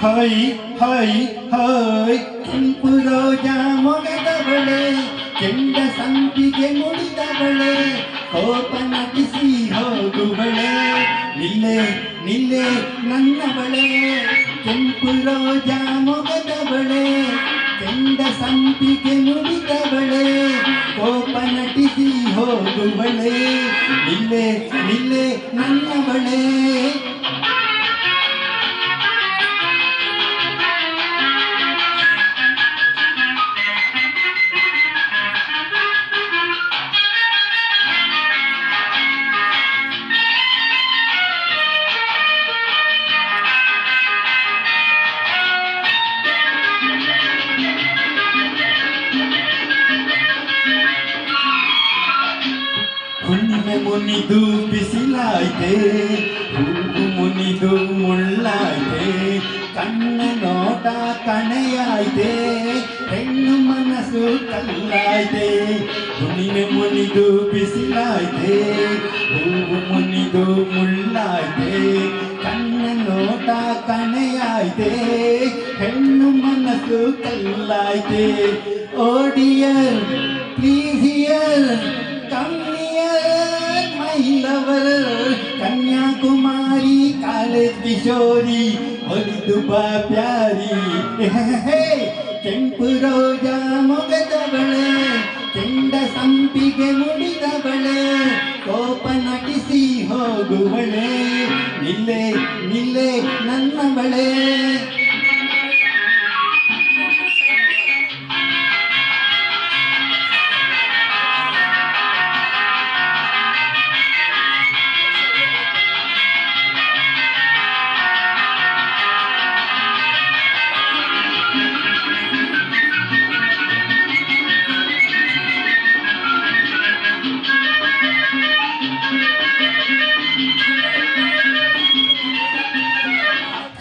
High high high. ಕೆಂಪು ರೋಜ ಮೊಗದವಳೆ ಕೆಂಡ ಸಂಪಿಗೆ ಮುಡಿದವಳೆ ಕೋಪ ನಟಿಸಿ ಹೋಗುವಳೆ. ನಿಲ್ಲೆ ನಿಲ್ಲೆ ನನ್ನವಳೆ. ಕೆಂಪು ರೋಜ ಮೊಗದವಳೆ ಕೆಂಡ ಸಂಪಿಗೆ ಮುಡಿದವಳೆ ಕೋಪ ನಟಿಸಿ ಹೋಗುವಳೆ. ನಿಲ್ಲೆ ನಿಲ್ಲೆ ನನ್ನವಳೆ. ಹುಣ್ಣಿಮೆ ಮುನಿದು ಬಿಸಿಲಾಯ್ತೆ ಹೂವು ಮುನಿದು ಮುಳ್ಳಾಯ್ತೆ, ಕಣ್ಣ ನೋಟ ಕಣೆಯಾಯ್ತೆ, ಹೆಣ್ಣು ಮನಸ್ಸು ಕಲ್ಲಾಯ್ತೆ, ಹುಣ್ಣಿಮೆ ಮುನಿದು ಬಿಸಿಲಾಯ್ತೆ ಹೂವು ಮುನಿದು ಮುಳ್ಳಾಯ್ತೆ, ಕಣ್ಣ ನೋಟ ಕಣೆಯಾಯ್ತೆ, ಹೆಣ್ಣು ಮನಸ್ಸು ಕಲ್ಲಾಯ್ತೆ, oh dear, please hear come near my lover Kanyakumari college Kishori ಒಲಿದು ಬಾ ಪ್ಯಾರಿ ಹೇ, ಕೆಂಪು ರೋಜ ಮೊಗದವಳೆ ಕೆಂಡ ಸಂಪಿಗೆ ಮುಡಿದವಳೆ ಕೋಪ ನಟಿಸಿ ಹೋಗುವಳೆ ನಿಲ್ಲೆ ನಿಲ್ಲೆ ನನ್ನವಳೆ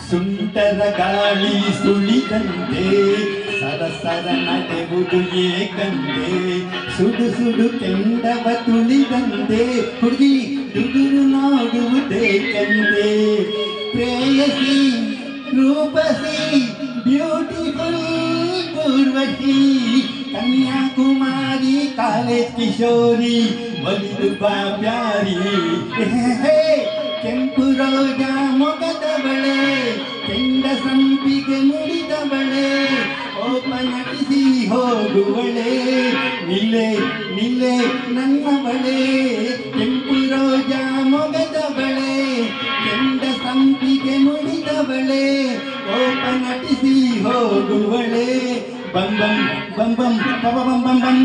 ಸುಂಟರ ಗಾಳಿ ಸುಳಿದಂತೆ ಸರಸರ ನಡೆವುದು ಏಕಂತೆ ಸುಡು ಸುಡು ಕೆಂಡವ ತುಳಿದಂತೆ ಹುಡುಗಿ ದುಗುರು ನೋಡುವುದೇಕಂತೆ ಪ್ರೇಯಸಿ ರೂಪಸಿ ಬ್ಯೂಟಿಫುಲ್ ಪೂರ್ವಶಿ ಕನ್ಯಾಕುಮಾರಿ ಕಾಲೇಜ್ ಕಿಶೋರಿ ಒಲಿದು ಬಾ ಪ್ಯಾರಿ ಹೇ, ಕೆಂಪು ರೋಜ ಮೊಗದ ಬಳೆ, ಕೆಂಡ ಸಂಪಿಗೆ ನುಡಿದ ಬಳೆ ಓಪ ನಟಿಸಿ ಹೋಗುವಳೆ. ನಿಲ್ಲೆ ನಿಲ್ಲೆ ನನ್ನ ಬಳೆ ಕೆಂಪು ರೋಜ ಮೊಗದ ಬಳೆ, ಕೆಂಡ ಸಂಪಿಗೆ ನುಡಿದ ಬಳೆ ಓಪ ನಟಿಸಿ ಹೋಗುವಳೆ. ಬಂಬಂ ಬಂಬಂ ಪಬ ಬಂಬಂ. ಬಂ